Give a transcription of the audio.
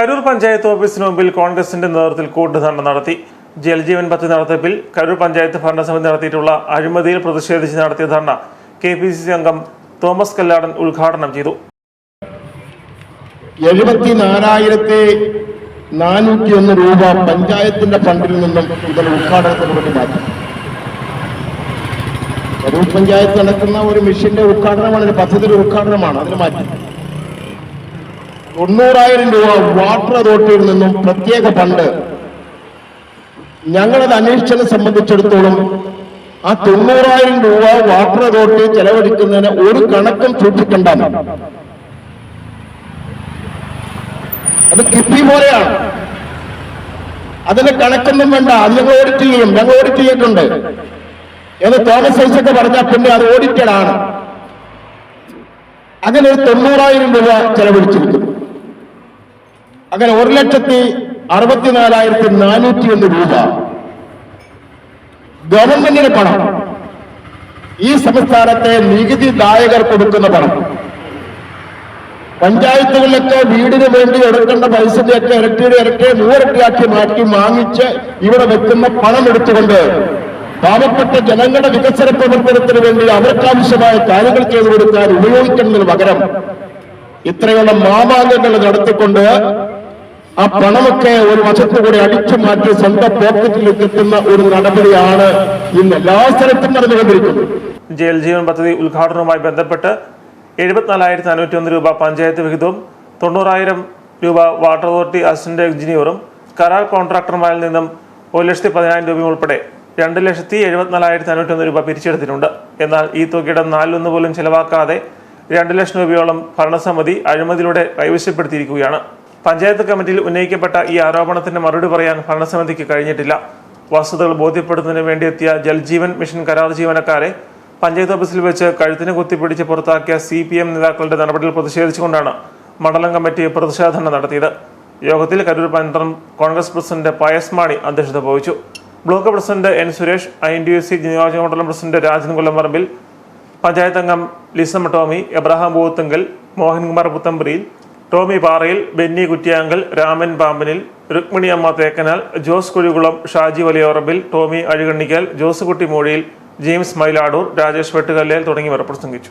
കരൂർ പഞ്ചായത്ത് ഓഫീസിന് മുമ്പിൽ കോൺഗ്രസിന്റെ നേതൃത്വത്തിൽ കൂട്ടുധർണ നടത്തി. ജലജീവൻ പദ്ധതി നടത്തിപ്പിൽ കരൂർ പഞ്ചായത്ത് ഭരണസമിതി നടത്തിയിട്ടുള്ള അഴിമതിയിൽ പ്രതിഷേധിച്ച് നടത്തിയ dharna K P C C അംഗം തോമസ് കല്ലാടൻ ഉദ്ഘാടനം ചെയ്തു. എഴുപത്തിനാലായിരത്തി നാനൂറ്റി ഒന്ന് രൂപ പഞ്ചായത്തിന്റെ ഫണ്ടിൽ നിന്നും ഇതിന് ഉദ്ഘാടനത്തിന് മാറ്റി. കരൂർ പഞ്ചായത്ത് നടക്കുന്ന ഒരു മിഷന്റെ ഉദ്ഘാടനമാണ് പദ്ധതിയുടെ ഉദ്ഘാടനമാണ്. അതിന് മാറ്റി. തൊണ്ണൂറായിരം രൂപ വാട്ടർ അതോറിറ്റിയിൽ നിന്നും പ്രത്യേക ഫണ്ട്. ഞങ്ങളത് അന്വേഷിച്ചതിനെ സംബന്ധിച്ചിടത്തോളം ആ തൊണ്ണൂറായിരം രൂപ വാട്ടർ അതോറിറ്റി ചെലവഴിക്കുന്നതിന് ഒരു കണക്കും സൂക്ഷിക്കണ്ട. അത് കിഫി പോലെയാണ്. അതിന് കണക്കൊന്നും വേണ്ട. അത് ഞങ്ങൾ ഓഡിറ്റ് ചെയ്യും. ഞങ്ങൾ ഓഡിറ്റ് ചെയ്തിട്ടുണ്ട്. എന്ന് തോമസ് ഐസൊക്കെ പറഞ്ഞാൽ പിന്നെ അത് ഓഡിറ്റഡ് ആണ്. അങ്ങനെ ഒരു തൊണ്ണൂറായിരം രൂപ ചെലവഴിച്ചിരിക്കുന്നു. അങ്ങനെ ഒരു ലക്ഷത്തി അറുപത്തിനാലായിരത്തി നാനൂറ്റി ഒന്ന് രൂപ. ഗവൺമെന്റിന് പണം. ഈ സംസ്ഥാനത്തെ നികുതിദായകർ കൊടുക്കുന്ന പണം. പഞ്ചായത്തുകളിലൊക്കെ വീടിന് വേണ്ടി എടുക്കേണ്ട പൈസയൊക്കെ ഇരട്ടിയുടെ ഇരട്ടിയെ നൂറിരട്ടിയാക്കി മാറ്റി വാങ്ങിച്ച് ഇവിടെ വെക്കുന്ന പണം എടുത്തുകൊണ്ട് പാവപ്പെട്ട ജനങ്ങളുടെ വികസന പ്രവർത്തനത്തിന് വേണ്ടി അവർക്കാവശ്യമായ കാര്യങ്ങൾ ചെയ്തു കൊടുക്കാൻ ഉപയോഗിക്കുന്നതിന് പകരം ഇത്രയുള്ള മാമാങ്കങ്ങൾ നടത്തിക്കൊണ്ട് ആ പണമൊക്കെ ഒരു വശത്തു കൂടി അടിച്ചു മാറ്റി സ്വന്തം പോക്കറ്റിൽ എത്തുന്ന ഒരു നടപടിയാണ് ഇന്ന്. എല്ലാ സ്ഥലത്തും നടന്നുകൊണ്ടിരിക്കുന്നത് ജീവൻ പദ്ധതി ഉദ്ഘാടനവുമായി ബന്ധപ്പെട്ട് എഴുപത്തിനാലായിരത്തി അഞ്ഞൂറ്റി ഒന്ന് രൂപ പഞ്ചായത്ത് വിഹിതവും തൊണ്ണൂറായിരം രൂപ വാട്ടർ അതോറിറ്റി അസിസ്റ്റന്റ് എഞ്ചിനീയറും കരാർ കോൺട്രാക്ടർമാരിൽ നിന്നും ഒരു ലക്ഷത്തി പതിനായിരം രൂപയും ഉൾപ്പെടെ രണ്ട് ലക്ഷത്തി എഴുപത്തിനാലായിരത്തി അഞ്ഞൂറ്റി ഒന്ന് രൂപ പിരിച്ചെടുത്തിട്ടുണ്ട്. എന്നാൽ ഈ തുകയുടെ നാലിലൊന്ന് പോലും ചെലവാക്കാതെ രണ്ട് ലക്ഷം രൂപയോളം ഭരണസമിതി അഴിമതിയിലൂടെ കൈവശപ്പെടുത്തിയിരിക്കുകയാണ്. പഞ്ചായത്ത് കമ്മിറ്റിയിൽ ഉന്നയിക്കപ്പെട്ട ഈ ആരോപണത്തിന് മറുപടി പറയാൻ ഭരണസമിതിക്ക് കഴിഞ്ഞിട്ടില്ല. വസ്തുതകൾ ബോധ്യപ്പെടുത്തുന്നതിന് വേണ്ടി എത്തിയ ജൽജീവൻ മിഷൻ കരാർ ജീവനക്കാരെ പഞ്ചായത്ത് ഓഫീസിൽ വെച്ച് കഴുത്തിന് കുത്തിപ്പിടിച്ച് പുറത്താക്കിയ സി പി എം നേതാക്കളുടെ നടപടിയിൽ പ്രതിഷേധിച്ചുകൊണ്ടാണ് മണ്ഡലം കമ്മിറ്റി പ്രതിഷേധന നടത്തിയത്. യോഗത്തിൽ കരൂർ പന്ത്രം കോൺഗ്രസ് പ്രസിഡന്റ് പയസ് മാണി അധ്യക്ഷത വഹിച്ചു. Block president N Suresh I N D U C നിയോജക മണ്ഡലം പ്രസിഡന്റ് രാജൻ കൊല്ലംപറമ്പിൽ പഞ്ചായത്ത് അംഗം ലിസമ്മ ടോമി എബ്രഹാം ബൂത്തുങ്കൽ മോഹൻകുമാർ പുത്തമ്പരിയിൽ ടോമി പാറയിൽ ബെന്നി കുറ്റിയാങ്കൽ രാമൻ പാമ്പനിൽ രുക്മിണി അമ്മ തേക്കനാൽ ജോസ് കുഴികുളം ഷാജി വലിയോറബിൽ ടോമി അഴുകണ്ണിക്കൽ ജോസ് കുട്ടിമോഴിയിൽ ജെയിംസ് മൈലാടൂർ രാജേഷ് വെട്ടുകല്ലേൽ തുടങ്ങിയവർ പ്രസംഗിച്ചു.